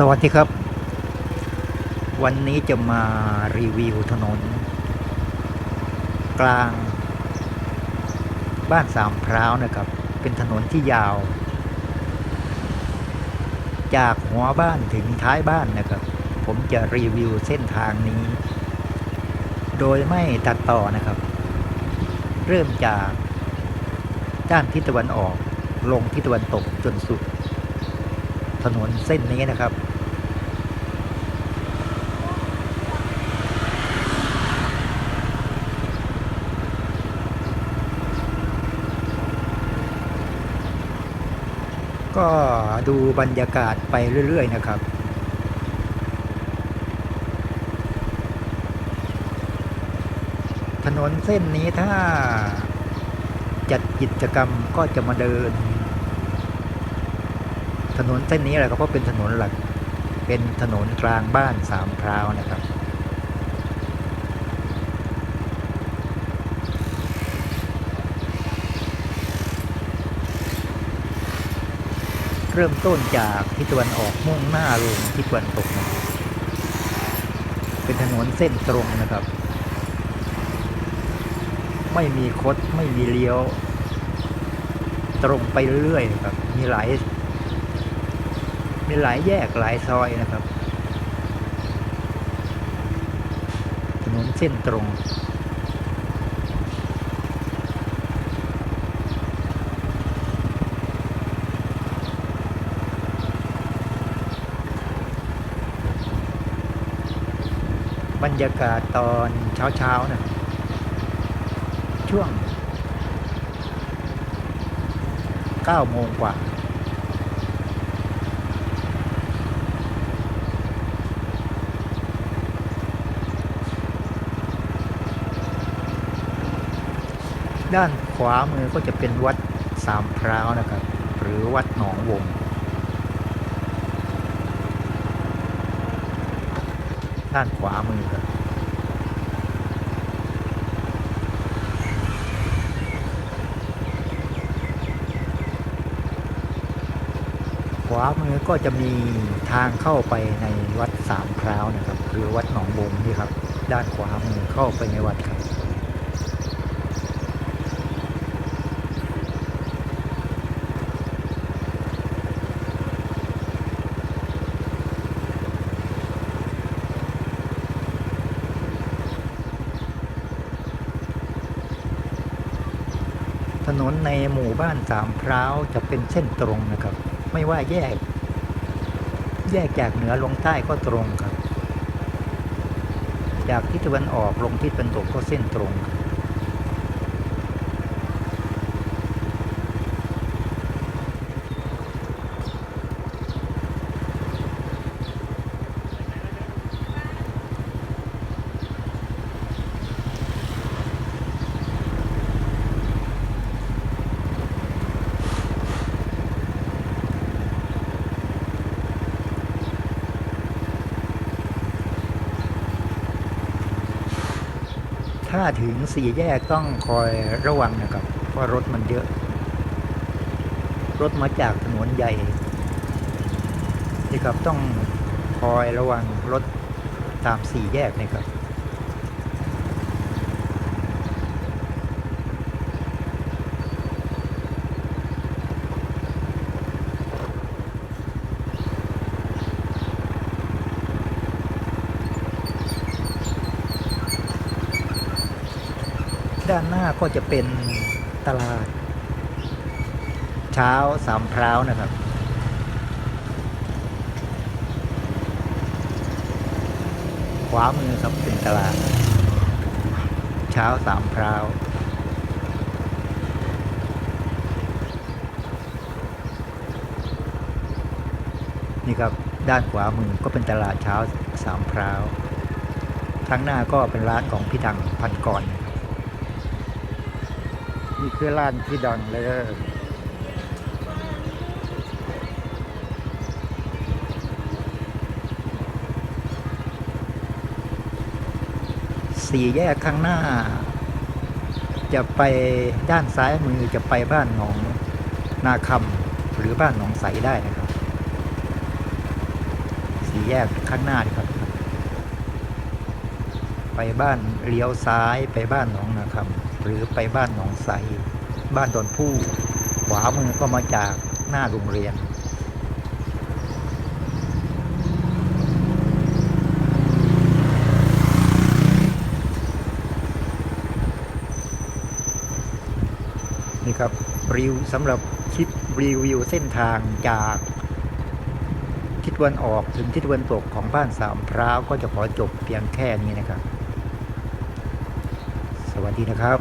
สวัสดีครับ วันนี้จะมารีวิวถนน กลาง บ้านสามพร้าวนะครับ เป็นถนนที่ยาว จากหัวบ้านถึงท้ายบ้านนะครับ ผมจะรีวิวเส้นทางนี้ โดยไม่ตัดต่อนะครับ เริ่มจากด้านทิศตะวันออกลงทิศตะวันตกจนสุด ถนนเส้นนี้นะครับ ก็ดูบรรยากาศไปเรื่อย ๆ นะครับถนนเส้นนี้ถ้าจัดกิจกรรมก็จะมาเดิน ถนนเส้นนี้แหละครับเพราะเป็นถนนหลัก เป็นถนนกลางบ้านสามพร้าวนะครับเริ่มต้นจากทิศตะวันออกมุ่งหน้าลงทิศตะวันตกนะเป็นถนนเส้นตรงนะครับ ไม่มีคดไม่มีเลี้ยว ตรงไปเรื่อยๆนะครับ มีหลาย มีหลายแยกหลายซอยนะครับถนนเส้นตรงบรรยากาศตอนเช้าๆนะช่วง9โมงกว่า ด้านขวามือก็จะเป็นวัดสามพร้าวนะครับ หรือวัดหนองวง ด้านขวามือครับขวามือก็จะมีทางเข้าไปในวัดสามพร้าวนะครับ หรือวัดหนองบงนี่ครับ ด้านขวามือเข้าไปในวัดครับ ถ นนในหมู่บ้านสามพร้าวจะเป็นเส้นตรงนะครับ ไม่ว่าแยก แยกจากเหนือลงใต้ก็ตรงครับ จากทิศตะวันออกลงทิศตะวันตกก็เส้นตรงครับ ถ้าถึงสี่แยกต้องคอยระวังนะครับ เพราะรถมันเยอะ รถมาจากถนนใหญ่นี่ครับต้องคอยระวังรถตามสี่แยกนะครับ ด้านหน้าก็จะเป็นตลาด เช้าสามพร้าวนะครับ ขวามือครับเป็นตลาด เช้าสามพร้าวนี่ครับด้านขวามือก็เป็นตลาดเช้าสามพร้าวทางหน้าก็เป็นร้านของพี่ดังพันกรนะครับ นี่คือร้านที่ดังเลยสี่แยกข้างหน้า จะไปด้านซ้ายมือจะไปบ้านหนองนาคำหรือบ้านหนองใสได้นะครับ สี่แยกข้างหน้าครับ ไปบ้านเลี้ยวซ้ายไปบ้านหนองนาคำ หรือไปบ้านหนองใสบ้านดอนผู้ขวามือก็มาจากหน้าโรงเรียน นี่ครับรีวิวสำหรับคลิปรีวิวเส้นทางจากทิศตะวันออกถึงทิศตะวันตกของบ้านสามพร้าวก็จะขอจบเพียงแค่นี้นะครับ ดีนะครับ